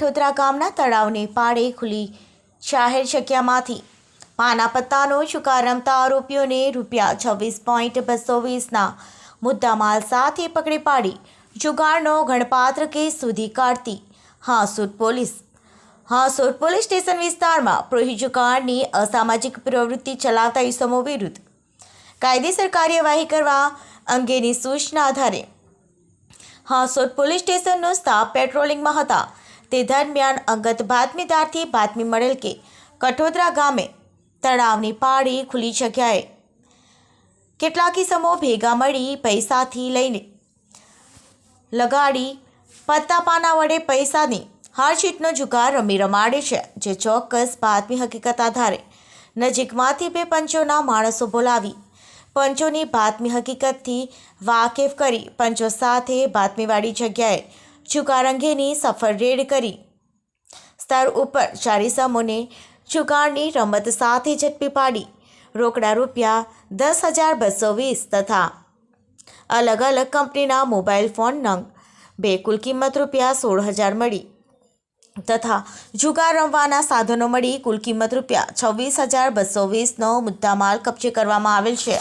કઠોદરા ગામના તળાવને પાળે ખુલી જાહેર જગ્યામાંથી પાના પત્તાનો ચુકાર રમતા આરોપીઓને રૂપિયા છવ્વીસ પોઈન્ટ બસો વીસના મુદ્દામાલ સાથે પકડી પાડી જુગારનો ગણપાત્ર કેસ સુધી કાઢતી Hansot police. Hansot police station વિસ્તારમાં પ્રોહી જુગારની અસામાજિક પ્રવૃત્તિ ચલાવતા ઇસમો વિરુદ્ધ કાયદેસર કાર્યવાહી કરવા અંગેની સૂચના આધારે હાંસોદ પોલીસ સ્ટેશનનો સ્ટાફ પેટ્રોલિંગમાં હતા. તે દરમિયાન અંગત બાતમીદારથી બાતમી મળેલ કે કઠોદરા ગામે તળાવની પાળી ખુલ્લી જગ્યાએ કેટલાક કિસમો ભેગા મળી પૈસાથી લઈને લગાડી પત્તા પાના વડે પૈસાની હારજીતનો જુગાર રમી રમાડે છે, જે ચોક્કસ બાતમી હકીકત આધારે નજીકમાંથી બે પંચોના માણસો બોલાવી પંચોની બાતમી હકીકતથી વાકેફ કરી પંચો સાથે બાતમીવાળી જગ્યાએ જુગાર અંગેની સફળ રેડ કરી. સ્તર ઉપર ચારીસમોને ચુકારની રમત સાથે ઝડપી પાડી. રોકડા રૂપિયા દસ હજાર બસો વીસ તથા અલગ અલગ કંપનીના મોબાઈલ ફોન નંગ બે કુલ કિંમત રૂપિયા સોળ હજાર મળી. તથા જુગાર રમવાના સાધનો મળી કુલ કિંમત રૂપિયા છવ્વીસ હજાર બસો વીસનો મુદ્દામાલ કબજે કરવામાં આવેલ છે.